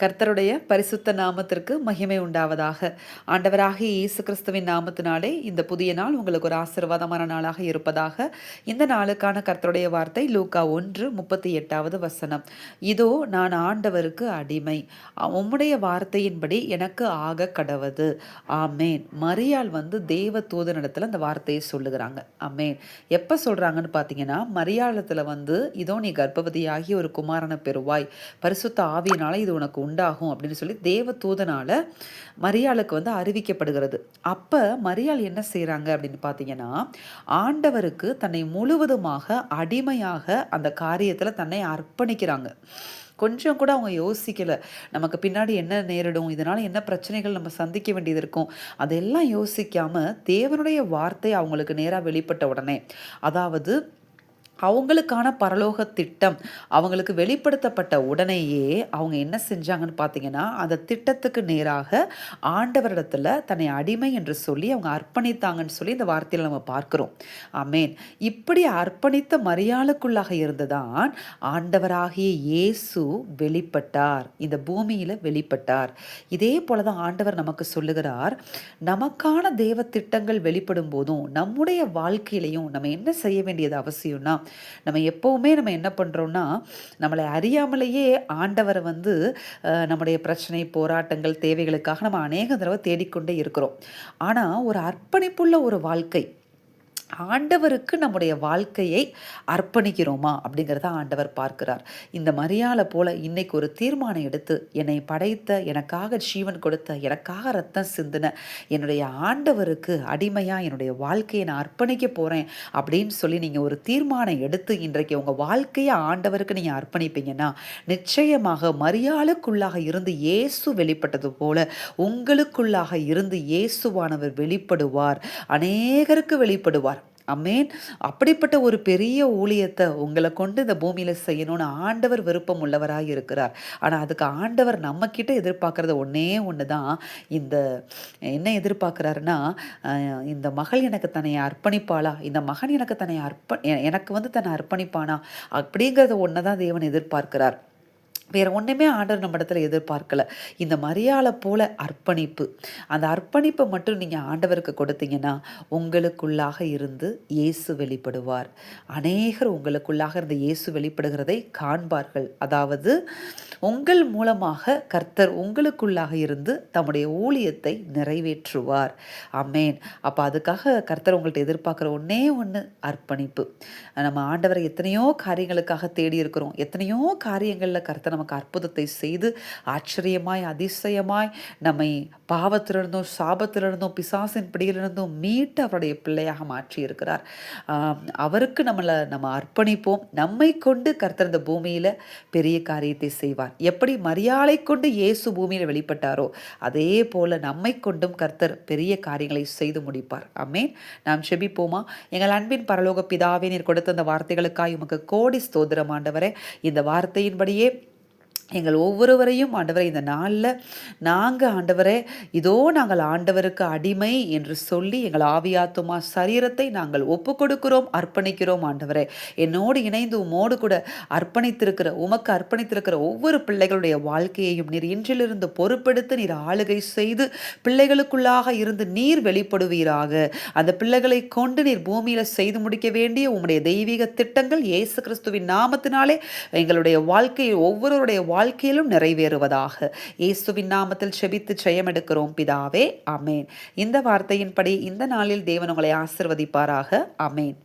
கர்த்தருடைய பரிசுத்த நாமத்திற்கு மகிமை உண்டாவதாக. ஆண்டவராகி இயேசு கிறிஸ்துவின் நாமத்தினாலே இந்த புதிய நாள் உங்களுக்கு ஒரு ஆசீர்வாதமான நாளாக இருப்பதாக. இந்த நாளுக்கான கர்த்தருடைய வார்த்தை லூக்கா ஒன்று முப்பத்தி எட்டாவது வசனம். இதோ நான் ஆண்டவருக்கு அடிமை. உம்முடைய வார்த்தையின்படி எனக்கு ஆக கடவது. ஆமேன். மரியாள் வந்து தேவ தூதனிடத்தில் அந்த வார்த்தையை சொல்லுகிறாங்க. ஆமேன். எப்போ சொல்கிறாங்கன்னு பார்த்தீங்கன்னா மரியாளத்தில் வந்து இதோ நீ கர்ப்பவதியாகி ஒரு குமாரனை பெறுவாய். பரிசுத்த ஆவியினால இது உனக்கு உண்டாகும் அப்படின்னு சொல்லி தேவ தூதனால் மரியாளுக்கு வந்து அறிவிக்கப்படுகிறது. அப்போ மரியாள் என்ன செய்கிறாங்க அப்படின்னு பார்த்தீங்கன்னா ஆண்டவருக்கு தன்னை முழுவதுமாக அடிமையாக அந்த காரியத்தில் தன்னை அர்ப்பணிக்கிறாங்க. கொஞ்சம் கூட அவங்க யோசிக்கலை. நமக்கு பின்னாடி என்ன நேரிடும் இதனால் என்ன பிரச்சனைகள் நம்ம சந்திக்க வேண்டியது இருக்கும் அதெல்லாம் யோசிக்காமல் தேவனுடைய வார்த்தை அவங்களுக்கு நேராக வெளிப்பட்ட உடனே. அதாவது அவங்களுக்கான பரலோக திட்டம் அவங்களுக்கு வெளிப்படுத்தப்பட்ட உடனேயே அவங்க என்ன செஞ்சாங்கன்னு பார்த்தீங்கன்னா அந்த திட்டத்துக்கு நேராக ஆண்டவரிடத்தில் தன்னை அடிமை என்று சொல்லி அவங்க அர்ப்பணித்தாங்கன்னு சொல்லி இந்த வார்த்தையில் நம்ம பார்க்குறோம். அமேன் இப்படி அர்ப்பணித்த மரியாளுக்குள்ளாக இருந்துதான் ஆண்டவராகிய இயேசு வெளிப்பட்டார். இந்த பூமியில் வெளிப்பட்டார். இதே போல தான் ஆண்டவர் நமக்கு சொல்லுகிறார் நமக்கான தேவ திட்டங்கள் வெளிப்படும் போதும் நம்முடைய வாழ்க்கையிலையும் நம்ம என்ன செய்ய வேண்டியது அவசியம்னா நம்ம எப்போவுமே நம்ம என்ன பண்ணுறோன்னா நம்மளை அறியாமலேயே ஆண்டவரை வந்து நம்முடைய பிரச்சனை போராட்டங்கள் தேவைகளுக்காக நம்ம அநேக தடவை தேடிக்கொண்டே இருக்கிறோம். ஆனால் ஒரு அர்ப்பணிப்புள்ள ஒரு வாழ்க்கை ஆண்டவருக்கு நம்முடைய வாழ்க்கையை அர்ப்பணிக்கிறோமா அப்படிங்கிறத ஆண்டவர் பார்க்கிறார். இந்த மரியாதை போல இன்னைக்கு ஒரு தீர்மானம் எடுத்து என்னை படைத்த எனக்காக ஜீவன் கொடுத்த எனக்காக ரத்தம் சிந்தின என்னுடைய ஆண்டவருக்கு அடிமையாக என்னுடைய வாழ்க்கையை நான் அர்ப்பணிக்க போகிறேன் அப்படின்னு சொல்லி நீங்கள் ஒரு தீர்மானம் எடுத்து இன்றைக்கு உங்கள் வாழ்க்கையை ஆண்டவருக்கு நீங்கள் அர்ப்பணிப்பீங்கன்னா நிச்சயமாக மரியாளுக்குள்ளாக இருந்து இயேசு வெளிப்பட்டது போல உங்களுக்குள்ளாக இருந்து இயேசுவானவர் வெளிப்படுவார். அநேகருக்கு வெளிப்படுவார். அம்மேன் அப்படிப்பட்ட ஒரு பெரிய ஊழியத்தை உங்களை கொண்டு இந்த பூமியில் செய்யணும்னு ஆண்டவர் விருப்பம் உள்ளவராக இருக்கிறார். ஆனால் அதுக்கு ஆண்டவர் நம்மக்கிட்ட எதிர்பார்க்குறது ஒன்றே ஒன்று தான் இந்த என்ன எதிர்பார்க்குறாருன்னா இந்த மகள் எனக்கு தன்னை அர்ப்பணிப்பாளா? இந்த மகன் எனக்கு தன்னை அர்ப்ப எனக்கு வந்து தன்னை அர்ப்பணிப்பானா? அப்படிங்கிறத ஒன்று தான் தேவன் எதிர்பார்க்கிறார். வேறு ஒன்றுமே ஆண்டவர் நம்ம இடத்துல எதிர்பார்க்கல. இந்த மரியாதை போல அர்ப்பணிப்பு. அந்த அர்ப்பணிப்பை மட்டும் நீங்கள் ஆண்டவருக்கு கொடுத்தீங்கன்னா உங்களுக்குள்ளாக இருந்து இயேசு வெளிப்படுவார். அநேகர் உங்களுக்குள்ளாக இருந்த இயேசு வெளிப்படுகிறதை காண்பார்கள். அதாவது உங்கள் மூலமாக கர்த்தர் உங்களுக்குள்ளாக இருந்து தம்முடைய ஊழியத்தை நிறைவேற்றுவார். அம்மேன் அப்போ அதுக்காக கர்த்தர் உங்கள்கிட்ட எதிர்பார்க்குற ஒன்றே ஒன்று அர்ப்பணிப்பு. நம்ம ஆண்டவரை எத்தனையோ காரியங்களுக்காக தேடி இருக்கிறோம் எத்தனையோ காரியங்களில் கர்த்தர் நமக்கு அற்புதத்தை செய்து ஆச்சரியமாய் அதிசயமாய் நம்மை பாவத்திலிருந்தும் சாபத்திலிருந்தும் பிசாசின் பிடியிலிருந்தும் மீட்டு அவருடைய பிள்ளையாக மாற்றி இருக்கிறார் அவருக்கு நம்மளை நம்ம அர்ப்பணிப்போம். நம்மை கொண்டு கர்த்தர் இந்த பூமியில் பெரிய காரியத்தை செய்வார். எப்படி மரியாதை கொண்டு இயேசு பூமியில் வெளிப்பட்டாரோ அதே போல நம்மை கொண்டும் கர்த்தர் பெரிய காரியங்களை செய்து முடிப்பார். அம்மேன் நாம் செபிப்போமா? எங்கள் அன்பின் பரலோக பிதாவே நீர் கொடுத்த அந்த வார்த்தைகளுக்காக உமக்கு கோடி ஸ்தோதிரம் ஆண்டவரே. இந்த வார்த்தையின்படியே எங்கள் ஒவ்வொருவரையும் ஆண்டவரை இந்த நாளில் நாங்கள் ஆண்டவரே இதோ நாங்கள் ஆண்டவருக்கு அடிமை என்று சொல்லி எங்கள் ஆவியாத்துமா சரீரத்தை நாங்கள் ஒப்பு கொடுக்கிறோம் அர்ப்பணிக்கிறோம் ஆண்டவரே. என்னோடு இணைந்து உமோடு கூட அர்ப்பணித்திருக்கிற உமக்கு அர்ப்பணித்திருக்கிற ஒவ்வொரு பிள்ளைகளுடைய வாழ்க்கையையும் நீர் இன்றிலிருந்து பொறுப்பெடுத்து நீர் ஆளுகை செய்து பிள்ளைகளுக்குள்ளாக இருந்து நீர் வெளிப்படுவீராக. அந்த பிள்ளைகளை கொண்டு நீர் பூமியில் செய்து முடிக்க வேண்டிய உம்முடைய தெய்வீக திட்டங்கள் இயேசு கிறிஸ்துவின் நாமத்தினாலே எங்களுடைய வாழ்க்கையை ஒவ்வொருவருடைய வாழ்க்கையிலும் நிறைவேறுவதாக. இயேசுவின் நாமத்தில் செபித்து ஜெயமெடுக்கிறோம் பிதாவே. அமேன் இந்த வார்த்தையின்படி இந்த நாளில் தேவன் உங்களை ஆசிர்வதிப்பாராக. அமேன்